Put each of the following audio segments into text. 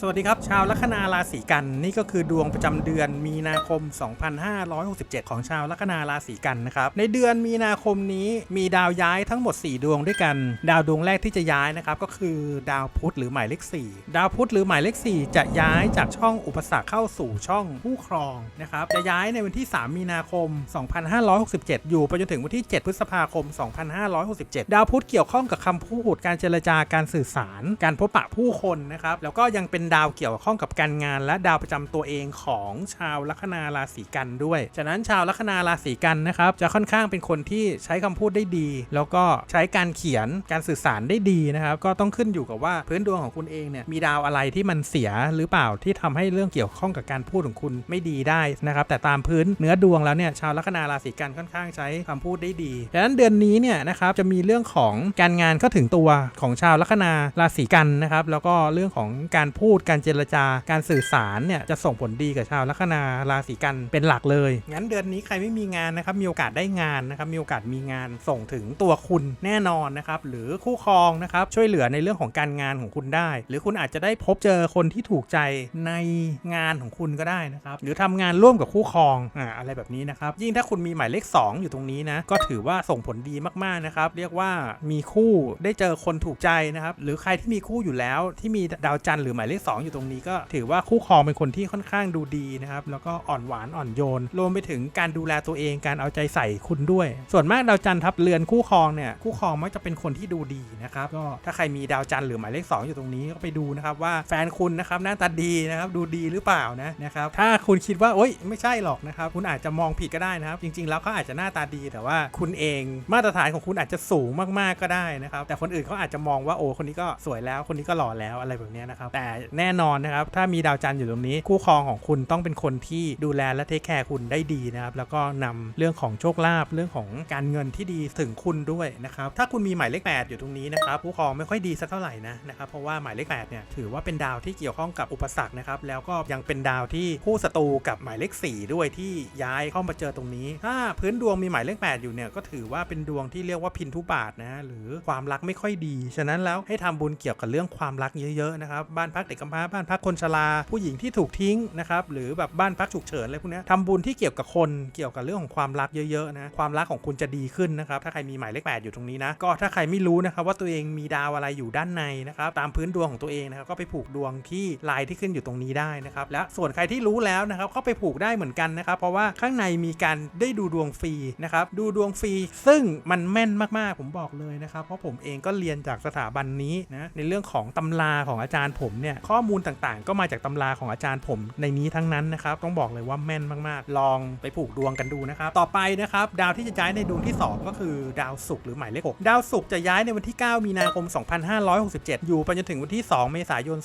สวัสดีครับ ชาวลัคนาราศีกันนี่ก็คือดวงประจำเดือนมีนาคม 2567 ของชาวลัคนาราศีกันนะครับในเดือนมีนาคมนี้มีดาวย้ายทั้งหมด 4 ดวงด้วยกัน ดาวดวงแรกที่จะย้ายนะครับก็คือดาวพุธหรือหมายเลข 4 ดาวพุธหรือหมายเลข 4 จะย้ายจากช่องอุปสรรคเข้าสู่ช่องผู้ครองนะครับจะย้ายในวันที่ 3 มีนาคม 2567 อยู่ไปจนถึงวันที่ 7 พฤษภาคม 2567 ดาวพุธเกี่ยวข้องกับคำพูดการเจรจาการสื่อสาร การพบปะผู้คนนะครับแล้วก็ยังเป็นดาวเกี่ยวข้องกับการงาน และดาวประจำตัวเองของชาวลัคนาราศีกันด้วย ฉะนั้นชาวลัคนาราศีกันนะครับจะค่อนข้างเป็นคนที่ใช้คำพูดได้ดี แล้วก็ใช้การเขียนการสื่อสารได้ดีนะครับก็ต้องขึ้นอยู่กับว่าพื้นดวงของคุณเองเนี่ยมีดาวอะไรที่มันเสียหรือเปล่าที่ทำให้เรื่องเกี่ยวข้องกับการพูดของคุณไม่ดีได้นะครับแต่ตามพื้นเนื้อดวงแล้วเนี่ยชาวลัคนาราศีกันค่อนข้างใช้คำพูดได้ดีดังนั้นเดือนนี้เนี่ยนะครับจะมีเรื่องของการงานเข้าถึงตัวของชาวลัคนาราศีกันนะครับแล้วก็เรื่องของการพูดการเจรจาการสื่อสารเนี่ยจะส่งผลดีกับชาวลัคนาราศีกันเป็นหลักเลย งั้นเดือนนี้ใครไม่มีงานนะครับมีโอกาสได้งานนะครับมีโอกาสมีงานส่งถึงตัวคุณแน่นอนนะครับหรือคู่ครองนะครับช่วยเหลือในเรื่องของการงานของคุณได้ หรือคุณอาจจะได้พบเจอคนที่ถูกใจในงานของคุณก็ได้นะครับหรือทำงานร่วมกับคู่ครองอ่าอะไรแบบนี้นะครับยิ่งถ้าคุณมีหมายเลข 2 อยู่ตรงนี้นะก็ถือว่าส่งผลดีมากๆนะครับเรียกว่ามีคู่ได้เจอคนถูกใจนะครับหรือใครที่มีคู่อยู่แล้วที่มีดาวจันทร์หรือหมายเลข2 อยู่ตรงนี้ก็ถือว่าคู่ครองเป็นคนที่ค่อนข้างดูดีนะครับ แล้วก็อ่อนหวานอ่อนโยน รวมไปถึงการดูแลตัวเองการเอาใจใส่คุณด้วย ส่วนมากดาวจันทร์ทับเรือนคู่ครองเนี่ยคู่ครองมักจะเป็นคนที่ดูดีนะครับก็ถ้าใครมีดาวจันทร์หรือหมายเลข 2 อยู่ตรงนี้ก็ไปดูนะครับว่าแฟนคุณนะครับหน้าตาดีนะครับดูดีหรือเปล่านะนะครับถ้าคุณคิดว่าโอ๊ยไม่ใช่หรอกนะครับคุณอาจจะมองผิดก็ได้นะครับ จริง ๆ แล้วเขาอาจจะหน้าตาดีแต่ว่าคุณเองมาตรฐานของคุณอาจจะสูงมากๆก็ได้นะครับแต่คนอื่นเขาอาจจะมองว่าโอ้คนนี้ก็สวยแล้วคนนี้ก็หล่อแล้วอะไรแบบนี้นะครับแต่แน่นอนนะครับ ถ้ามีดาวจันทร์อยู่ตรงนี้ คู่ครองของคุณต้องเป็นคนที่ดูแลและเทคแคร์คุณได้ดีนะครับ แล้วก็นำเรื่องของโชคลาภเรื่องของการเงินที่ดีถึงคุณด้วยนะครับ ถ้าคุณมีหมายเลข 8 อยู่ตรงนี้นะครับ คู่ครองไม่ค่อยดีสักเท่าไหร่นะนะครับ เพราะว่าหมายเลข8เนี่ยถือว่าเป็นดาวที่เกี่ยวข้องกับอุปสรรคนะครับ แล้วก็ยังเป็นดาวที่คู่ศัตรูกับหมายเลข 4 ด้วยที่ย้ายเข้ามาเจอตรงนี้ ถ้าพื้นดวงมีหมายเลข 8 อยู่เนี่ยก็ถือว่าเป็นดวงที่เรียกว่าพินทุบาทนะหรือความรักไม่ค่อยดี ฉะนั้นแล้วให้ทำบุญเกี่ยวกับเรื่องความรักเยอะๆนะครับบ้านพักเด็กกำพร้าบ้านพักคนชราผู้หญิงที่ถูกทิ้งนะครับหรือแบบบ้านพักฉุกเฉินอะไรพวกนี้ทำบุญที่เกี่ยวกับคนเกี่ยวกับเรื่องของความรักเยอะๆนะความรักของคุณจะดีขึ้นนะครับถ้าใครมีหมายเลข8อยู่ตรงนี้นะก็ถ้าใครไม่รู้นะครับว่าตัวเองมีดาวอะไรอยู่ด้านในนะครับตามพื้นดวงของตัวเองนะครับก็ไปผูกดวงที่ลายที่ขึ้นอยู่ตรงนี้ได้นะครับและส่วนใครที่รู้แล้วนะครับก็ไปผูกได้เหมือนกันนะครับเพราะว่าข้างในมีการได้ดูดวงฟรีนะครับดูดวงฟรีซึ่งมันแม่นมากๆผมบอกเลยนะครับเพราะผมเองก็เรียนจากสถาบันนี้นะในเรื่องของตำราของอาจารย์ผมเนี่ยข้อมูลต่างๆ ก็มาจากตำราของอาจารย์ผมในนี้ทั้งนั้นนะครับต้องบอกเลยว่าแม่นมากๆ ลองไปผูกดวงกันดูนะครับต่อไปนะครับดาวที่จะย้ายในดวงที่ 2 ก็คือดาวศุกร์หรือหมายเลข6ดาวศุกร์จะย้ายในวันที่ 9 มีนาคม 2567 อยู่ไปจนถึงวันที่ 2 เมษายน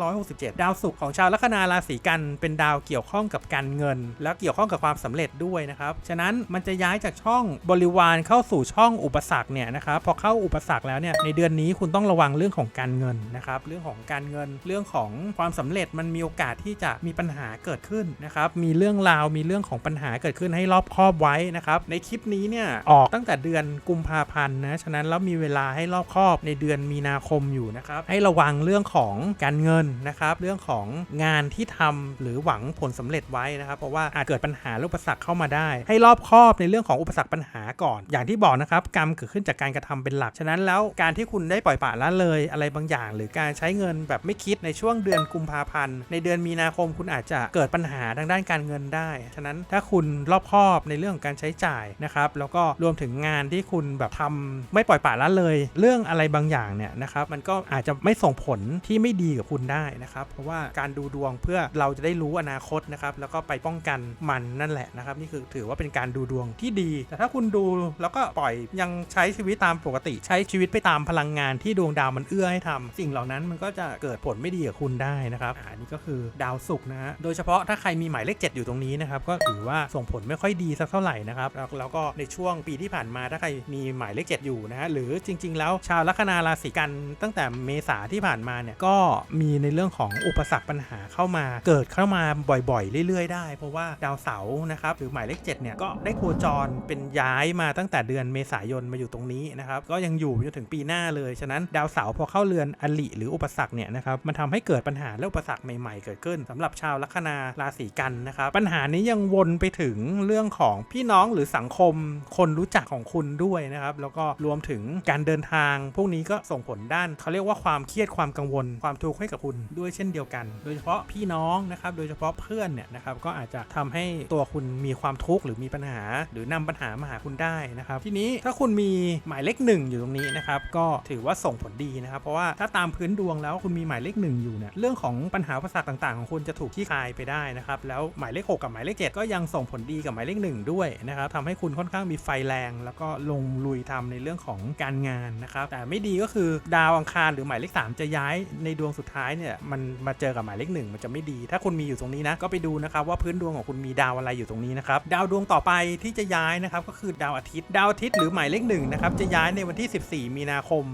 2567 ดาวศุกร์ของชาวลัคนาราศีกัน เป็นดาวเกี่ยวข้องกับการเงิน และเกี่ยวข้องกับความสำเร็จด้วยนะครับฉะนั้นมันจะย้ายจากช่องบริวารเข้าสู่ช่องอุปสรรคเนี่ยนะครับพอเข้าอุปสรรคแล้วเนี่ยในเดือนนี้คุณต้องระวังเรื่องของการเงินนะครับเรื่องของการเงินเรื่องของความสำเร็จมันมีโอกาสที่จะมีปัญหาเกิดขึ้นนะครับมีเรื่องราวมีเรื่องของปัญหาเกิดขึ้นให้รอบคอบไว้นะครับในคลิปนี้เนี่ยออกตั้งแต่เดือนกุมภาพันธ์นะฉะนั้นแล้วมีเวลาให้รอบคอบในเดือนมีนาคมอยู่นะครับให้ระวังเรื่องของการเงินนะครับเรื่องของงานที่ทำหรือหวังผลสำเร็จไว้นะครับ เพราะว่าอาจเกิดปัญหาอุปสรรคเข้ามาได้ ให้รอบคอบในเรื่องของอุปสรรคปัญหาก่อน อย่างที่บอกนะครับกรรมเกิดขึ้นจากการกระทำเป็นหลัก ฉะนั้นแล้วการที่คุณได้ปล่อยปละละเลยอะไรบางอย่าง หรือการใช้เงินแบบไม่คิดในช่วงเดือนกุมภาพันธ์ในเดือนมีนาคมคุณอาจจะเกิดปัญหาทางด้านการเงินได้ ฉะนั้นถ้าคุณรอบคอบในเรื่องของการใช้จ่ายนะครับ แล้วก็รวมถึงงานที่คุณแบบทำไม่ปล่อยปละละเลย เรื่องอะไรบางอย่างเนี่ยนะครับมันก็อาจจะไม่ส่งผลที่ไม่ดีกับคุณได้นะครับ เพราะว่าการดูดวงเพื่อเราจะได้รู้อนาคตนะครับแล้วก็ไปป้องกันมันนั่นแหละนะครับนี่คือถือว่าเป็นการดูดวงที่ดี แต่ถ้าคุณดูแล้วก็ปล่อยยังใช้ชีวิตตามปกติ ใช้ชีวิตไปตามพลังงานที่ดวงดาวมันเอื้อให้ทำสิ่งเหล่านั้นมันก็จะเกิดผลไม่ดีกับคุณได้นะครับอันนี้ก็คือดาวศุกร์นะฮะโดยเฉพาะถ้าใครมีหมายเลข 7 อยู่ตรงนี้นะครับก็ถือว่าส่งผลไม่ค่อยดีสักเท่าไหร่นะครับแล้วก็ในช่วงปีที่ผ่านมาถ้าใครมีหมายเลข 7 อยู่นะฮะหรือจริง ๆ แล้วชาวลัคนาราศีกันตั้งแต่เมษาที่ผ่านมาเนี่ยก็มีในเรื่องของอุปสรรคปัญหาเข้ามา เกิดเข้ามาบ่อยๆ เรื่อยๆ ได้ เพราะว่าดาวเสาร์นะครับหรือหมายเลข7เนี่ยก็ได้โคจรเป็นย้ายมาตั้งแต่เดือนเมษายนมาอยู่ตรงนี้นะครับก็ยังอยู่จนถึงปีหน้าเลยฉะนั้นดาวเสาร์พอเข้าเรือนอลิหรืออุปสรรคเนี่ยนะครับมันทำให้เกิดปัญหาและอุปสรรคใหม่ๆ เกิดขึ้นสำหรับชาวลัคนาราศีกันนะครับ ปัญหานี้ยังวนไปถึงเรื่องของพี่น้องหรือสังคม คนรู้จักของคุณด้วยนะครับ แล้วก็รวมถึงการเดินทาง พวกนี้ก็ส่งผลด้านเขาเรียกว่าความเครียดความกังวล ความทุกข์ให้กับคุณด้วยเช่นเดียวกัน โดยเฉพาะพี่น้องนะครับ โดยเฉพาะเพื่อนเนี่ยนะครับก็อาจจะทำให้ตัวคุณมีความทุกข์หรือมีปัญหา หรือนำปัญหามาหาคุณได้นะครับ ทีนี้ถ้าคุณมีหมายเลขหนึ่งอยู่ตรงนี้นะครับก็ถือว่าส่งผลดีนะครับ เพราะว่าถ้าตามพื้นดวงแล้วคุณมีหมายเลขหนึ่งอยู่เนี่ยเรื่องของปัญหาอุปสรรคต่าง ๆ ของคุณจะถูกที่คลายไปได้นะครับแล้วหมายเลขหกกับหมายเลขเจ็ดก็ยังส่งผลดีกับหมายเลขหนึ่งด้วยนะครับทำให้คุณค่อนข้างมีไฟแรง แล้วก็ลงลุยทำในเรื่องของการงานนะครับแต่ไม่ดีก็คือดาวอังคารหรือหมายเลขสามจะย้ายในดวงสุดท้ายเนี่ยมันมาเจอกับหมายเลขหนึ่งมันจะไม่ดี ถ้าคุณมีอยู่ตรงนี้นะก็ไปดูนะครับว่าพื้นดวงของคุณมีดาวอะไรอยู่ตรงนี้นะครับดาวดวงต่อไปที่จะย้ายนะครับก็คือดาวอาทิตย์ ดาวอาทิตย์หรือหมายเลขหนึ่งนะครับจะย้ายในวันที่ 14 มีนาคม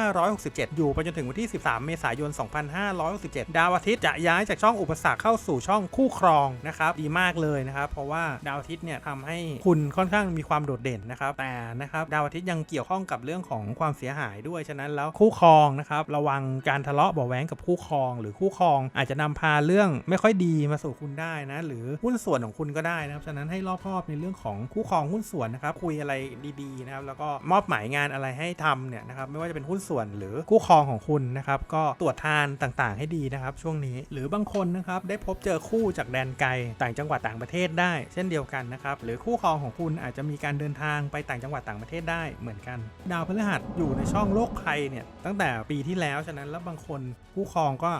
2567 อยู่ไปจนถึงวันที่ 13 เมษายน2567 ดาวอาทิตย์จะย้ายจากช่องอุปสรรคเข้าสู่ช่องคู่ครองนะครับดีมากเลยนะครับ เพราะว่าดาวอาทิตย์เนี่ยทำให้คุณค่อนข้างมีความโดดเด่นนะครับแต่นะครับดาวอาทิตย์ยังเกี่ยวข้องกับเรื่องของความเสียหายด้วยฉะนั้นแล้วคู่ครองนะครับระวังการทะเลาะเบาะแว้งกับคู่ครอง หรือคู่ครองอาจจะนำพาเรื่องไม่ค่อยดีมาสู่คุณได้นะหรือหุ้นส่วนของคุณก็ได้นะครับฉะนั้นให้รอบคอบในเรื่องของคู่ครองหุ้นส่วนนะครับคุยอะไรดีๆนะครับแล้วก็มอบหมายงานอะไรให้ทำเนี่ยนะครับไม่ว่าจะเป็นหุ้นส่วนหรือคู่ครองของคุณนะครับก็ตรวจทานต่างๆ ให้ดีนะครับช่วงนี้ หรือบางคนนะครับได้พบเจอคู่จากแดนไกลต่างจังหวัดต่างประเทศได้ เช่นเดียวกันนะครับหรือคู่ครองของคุณอาจจะมีการเดินทางไปต่างจังหวัดต่างประเทศได้เหมือนกัน ดาวพฤหัสอยู่ในช่องโลกภัยเนี่ยตั้งแต่ปีที่แล้วฉะนั้นแล้วบางคนคู่ครองก็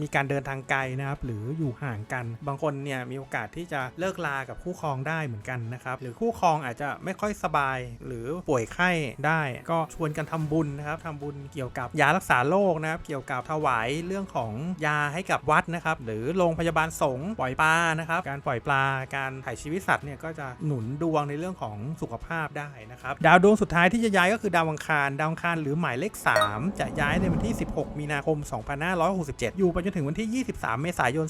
มีการเดินทางไกลนะครับ หรืออยู่ห่างกัน บางคนเนี่ยมีโอกาสที่จะเลิกลากับคู่ครองได้เหมือนกันนะครับ หรือคู่ครองอาจจะไม่ค่อยสบาย หรือป่วยไข้ได้ ก็ชวนกันทำบุญนะครับทำบุญเกี่ยวกับยารักษาโรคนะครับ เกี่ยวกับถวายเรื่องของยาให้กับวัดนะครับ หรือโรงพยาบาลสงฆ์ปล่อยปลานะครับ การปล่อยปลา การถ่ายชีวิตสัตว์เนี่ยก็จะหนุนดวงในเรื่องของสุขภาพได้นะครับ ดาวดวงสุดท้ายที่จะย้ายก็คือดาวอังคาร ดาวอังคารหรือหมายเลข 3 จะย้ายในวันที่ 16 มีนาคม 2567 อยู่ไปจนถึงวันที่ 23 เมษายน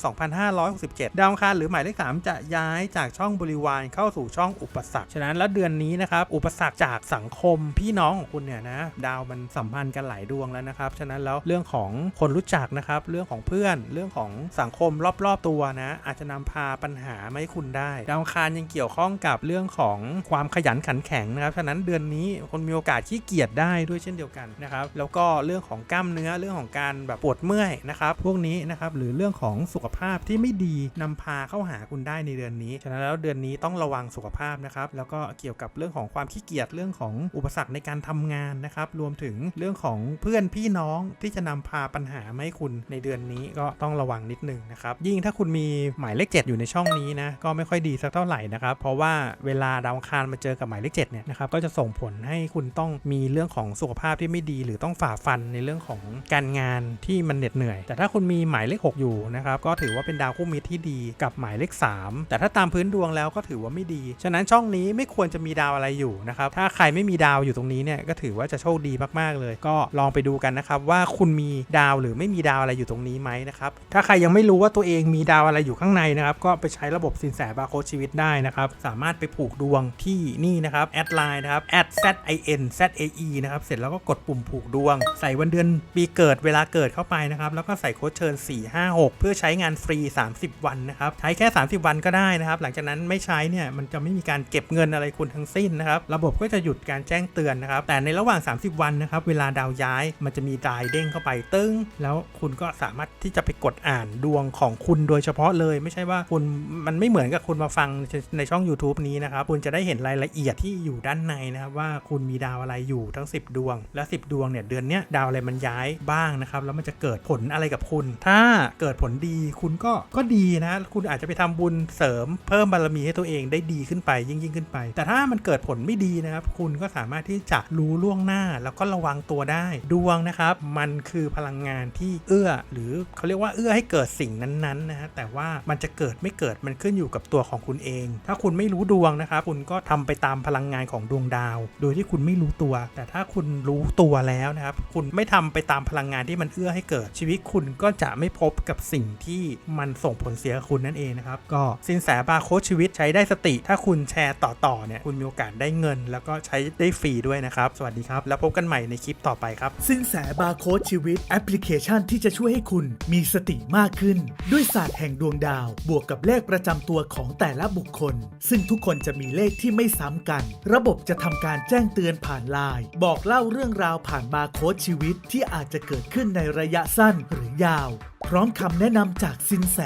2567 ดาวอังคารหรือหมายเลข 3 จะย้ายจากช่องบริวารเข้าสู่ช่องอุปสรรค ฉะนั้นแล้วเดือนนี้นะครับ อุปสรรคจากสังคมพี่น้องของคุณเนี่ยนะ ดาวมันสัมพันธ์กันหลายดวงแล้วนะครับ ฉะนั้นแล้วเรื่องของคนรู้จักนะครับ เรื่องของเพื่อน เรื่องของสังคมรอบๆตัวนะ อาจจะนำพาปัญหามาให้คุณได้ ดาวอังคารยังเกี่ยวข้องกับเรื่องของความขยันขันแข็งนะครับ ฉะนั้นเดือนนี้คนมีโอกาสขี้เกียจได้ด้วยเช่นเดียวกันนะครับ แล้วก็เรื่องของกล้ามเนื้อ เรื่องของการแบบปวดเมื่อยนะครับ พวกนี้นะครับหรือเรื่องของสุขภาพที่ไม่ดีนำพาเข้าหาคุณได้ในเดือนนี้ ฉะนั้นแล้วเดือนนี้ต้องระวังสุขภาพนะครับแล้วก็เกี่ยวกับเรื่องของความขี้เกียจเรื่องของอุปสรรคในการทำงานนะครับรวมถึงเรื่องของเพื่อนพี่น้องที่จะนำพาปัญหามาให้คุณในเดือนนี้ก็ต้องระวังนิดนึงนะครับยิ่งถ้าคุณมีหมายเลข 7 อยู่ในช่องนี้นะก็ไม่ค่อยดีสักเท่าไหร่นะครับเพราะว่าเวลาดาวคารมาเจอกับหมายเลข7เนี่ยนะครับก็จะส่งผลให้คุณต้องมีเรื่องของสุขภาพที่ไม่ดี หรือต้องฝ่าฟันในเรื่องของการงานที่มันเหน็ดเหนื่อย แต่ถ้าคุณมีหมายเลข 6 อยู่นะครับก็ถือว่าเป็นดาวคู่มิตรที่ดีกับหมายเลข 3 แต่ถ้าตามพื้นดวงแล้วก็ถือว่าไม่ดี ฉะนั้นช่องนี้ไม่ควรจะมีดาวอะไรอยู่นะครับถ้าใครไม่มีดาวอยู่ตรงนี้เนี่ยก็ถือว่าจะโชคดีมากๆเลย ก็ลองไปดูกันนะครับว่าคุณมีดาวหรือไม่มีดาวอะไรอยู่ตรงนี้ไหมนะครับถ้าใครยังไม่รู้ว่าตัวเองมีดาวอะไรอยู่ข้างในนะครับก็ไปใช้ระบบสินแสบาโคชีวิตได้นะครับสามารถไปผูกดวงที่นี่นะครับแอดไลน์นะครับ @zin zae นะครับเสร็จแล้วก็กดปุ่มผูกดวง ใส่วันเดือนปีเกิดเวลาเกิดเข้าไปนะครับแล้วก็ใส่โค้ดเชิญ456 เพื่อใช้งานฟรี 30 วันนะครับใช้แค่ 30 วันก็ได้นะครับ หลังจากนั้นไม่ใช้เนี่ยมันจะไม่มีการเก็บเงินอะไรคุณทั้งสิ้นนะครับระบบก็จะหยุดการแจ้งเตือนนะครับ แต่ในระหว่าง 30 วันนะครับเวลาดาวย้ายมันจะมีดายเด้งเข้าไปตึ้ง แล้วคุณก็สามารถที่จะไปกดอ่านดวงของคุณโดยเฉพาะเลยไม่ใช่ว่าคุณมันไม่เหมือนกับคุณมาฟังในช่อง YouTube นี้นะครับคุณจะได้เห็นรายละเอียดที่อยู่ด้านในนะครับว่าคุณมีดาวอะไรอยู่ทั้ง 10 ดวง และ 10 ดวงเนี่ยเดือนเนี้ยดาวอะไรมันย้ายบ้างนะครับแล้วมันจะเกิดผลอะไรกับคุณถ้าเกิดผลดีคุณก็ก็ดีนะ คุณอาจจะไปทำบุญเสริมเพิ่มบารมีให้ตัวเองได้ดีขึ้นไปยิ่งยิ่งขึ้นไป แต่ถ้ามันเกิดผลไม่ดีนะครับ คุณก็สามารถที่จะรู้ล่วงหน้า แล้วก็ระวังตัวได้ดวงนะครับ มันคือพลังงานที่เอื้อ หรือเขาเรียกว่าเอื้อให้เกิดสิ่งนั้นๆนะฮะแต่ว่ามันจะเกิดไม่เกิดมันขึ้นอยู่กับตัวของคุณเอง ถ้าคุณไม่รู้ดวงนะครับคุณก็ทำไปตามพลังงานของดวงดาว โดยที่คุณไม่รู้ตัว แต่ถ้าคุณรู้ตัวแล้วนะครับคุณไม่ทำไปตามพลังงานที่มันเอื้อให้เกิดชีวิตคุณก็จะไม่พบกับสิ่งที่มันส่งผลเสียคุณนั่นเองนะครับ ก็สินแสบาร์โค้ดชีวิตใช้ได้สติ ถ้าคุณแชร์ต่อๆเนี่ยคุณมีโอกาสได้เงิน แล้วก็ใช้ได้ฟรีด้วยนะครับ สวัสดีครับ แล้วพบกันใหม่ในคลิปต่อไปครับสินแสบาร์โค้ดชีวิตแอปพลิเคชันที่จะช่วยให้คุณมีสติมากขึ้น ด้วยศาสตร์แห่งดวงดาว บวกกับเลขประจำตัวของแต่ละบุคคล ซึ่งทุกคนจะมีเลขที่ไม่ซ้ำกัน ระบบจะทำการแจ้งเตือนผ่านไลน์บอกเล่าเรื่องราวผ่านบาร์โค้ดชีวิตที่อาจจะเกิดขึ้นในระยะสั้นหรือยาว Tchau. พร้อมคำแนะนำจากสินแส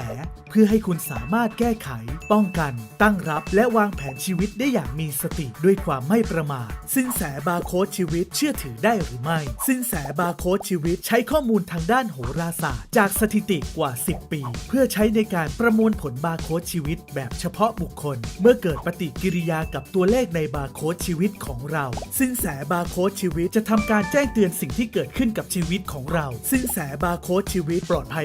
เพื่อให้คุณสามารถแก้ไข ป้องกัน ตั้งรับ และวางแผนชีวิตได้อย่างมีสติด้วยความไม่ประมาท สินแสบาร์โค้ดชีวิตเชื่อถือได้หรือไม่ สินแสบาร์โค้ดชีวิตใช้ข้อมูลทางด้านโหราศาสตร์ จากสถิติกว่า 10 ปี เพื่อใช้ในการประมวลผลบาร์โค้ดชีวิต แบบเฉพาะบุคคล เมื่อเกิดปฏิกิริยากับตัวเลขในบาร์โค้ดชีวิตของเรา สินแสบาร์โค้ดชีวิตจะทำการแจ้งเตือนสิ่งที่เกิดขึ้นกับชีวิตของเรา สินแสบาร์โค้ดชีวิตปลอดภัย